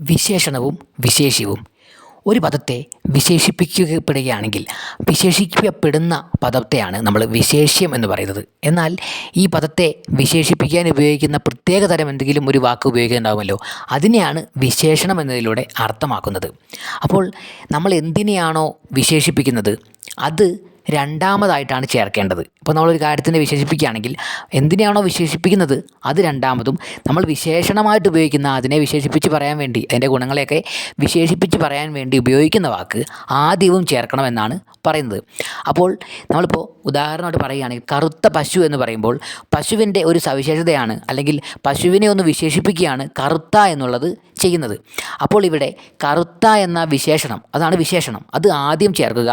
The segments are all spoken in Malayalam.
വിശേഷണവും വിശേഷ്യവും. ഒരു പദത്തെ വിശേഷിപ്പിക്കപ്പെടുകയാണെങ്കിൽ വിശേഷിക്കപ്പെടുന്ന പദത്തെയാണ് നമ്മൾ വിശേഷ്യം എന്ന് പറയുന്നത്. എന്നാൽ ഈ പദത്തെ വിശേഷിപ്പിക്കാൻ ഉപയോഗിക്കുന്ന പ്രത്യേക തരം എന്തെങ്കിലും ഒരു വാക്ക് ഉപയോഗിക്കുന്നുണ്ടാകുമല്ലോ അതിനെയാണ് വിശേഷണം എന്നതിലൂടെ അർത്ഥമാക്കുന്നത്. അപ്പോൾ നമ്മൾ എന്തിനെയാണോ വിശേഷിപ്പിക്കുന്നത്? അത് രണ്ടാമതായിട്ടാണ് ചേർക്കേണ്ടത്. ഇപ്പോൾ നമ്മളൊരു കാര്യത്തിനെ വിശേഷിപ്പിക്കുകയാണെങ്കിൽ എന്തിനെയാണോ വിശേഷിപ്പിക്കുന്നത്? അത് രണ്ടാമതും നമ്മൾ വിശേഷണമായിട്ട് ഉപയോഗിക്കുന്ന അതിനെ വിശേഷിപ്പിച്ച് പറയാൻ വേണ്ടി അതിന്റെ ഗുണങ്ങളെയൊക്കെ വിശേഷിപ്പിച്ച് പറയാൻ വേണ്ടി ഉപയോഗിക്കുന്ന വാക്ക് ആദ്യവും ചേർക്കണമെന്നാണ് പറയുന്നത്. അപ്പോൾ നമ്മളിപ്പോൾ ഉദാഹരണമായിട്ട് പറയുകയാണെങ്കിൽ കറുത്ത പശു എന്ന് പറയുമ്പോൾ പശുവിന്റെ ഒരു സവിശേഷതയാണ് അല്ലെങ്കിൽ പശുവിനെ ഒന്ന് വിശേഷിപ്പിക്കുകയാണ് കറുത്ത എന്നുള്ളത് ചെയ്യുന്നത്. അപ്പോൾ ഇവിടെ കറുത്ത എന്ന വിശേഷണം അതാണ് വിശേഷണം. അത് ആദ്യം ചേർക്കുക.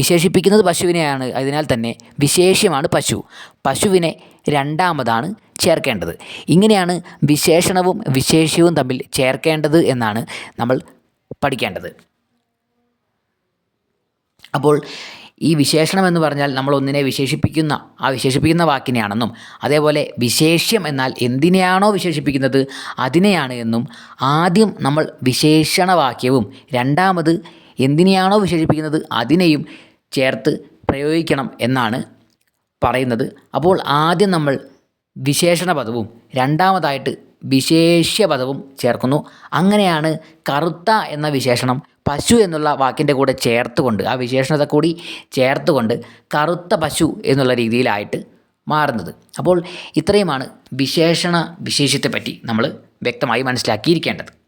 വിശേഷിപ്പിക്കുന്നത് പശുവിനെയാണ്. അതിനാൽ തന്നെ വിശേഷ്യമാണ് പശു. പശുവിനെ രണ്ടാമതാണ് ചേർക്കേണ്ടത്. ഇങ്ങനെയാണ് വിശേഷണവും വിശേഷ്യവും തമ്മിൽ ചേർക്കേണ്ടത് എന്നാണ് നമ്മൾ പഠിക്കേണ്ടത്. അപ്പോൾ ഈ വിശേഷണം എന്ന് പറഞ്ഞാൽ നമ്മൾ ഒന്നിനെ വിശേഷിപ്പിക്കുന്ന ആ വിശേഷിപ്പിക്കുന്ന വാക്കിനെയാണെന്നും അതേപോലെ വിശേഷ്യം എന്നാൽ എന്തിനെയാണോ വിശേഷിപ്പിക്കുന്നത് അതിനെയാണ് എന്നും ആദ്യം നമ്മൾ വിശേഷണവാക്യവും രണ്ടാമത് എന്തിനെയാണോ വിശേഷിപ്പിക്കുന്നത് അതിനെയും ചേർത്ത് പ്രയോഗിക്കണം എന്നാണ് പറയുന്നത്. അപ്പോൾ ആദ്യം നമ്മൾ വിശേഷണപദവും രണ്ടാമതായിട്ട് വിശേഷ്യ പദവും ചേർക്കുന്നു. അങ്ങനെയാണ് കറുത്ത എന്ന വിശേഷണം പശു എന്നുള്ള വാക്കിന്റെ കൂടെ ചേർത്തുകൊണ്ട് ആ വിശേഷണത്തെ കൂടി ചേർത്തുകൊണ്ട് കറുത്ത പശു എന്നുള്ള രീതിയിലായിട്ട് മാറുന്നത്. അപ്പോൾ ഇത്രയുമാണ് വിശേഷണ വിശേഷത്തെപ്പറ്റി നമ്മൾ വ്യക്തമായി മനസ്സിലാക്കിയിരിക്കേണ്ടത്.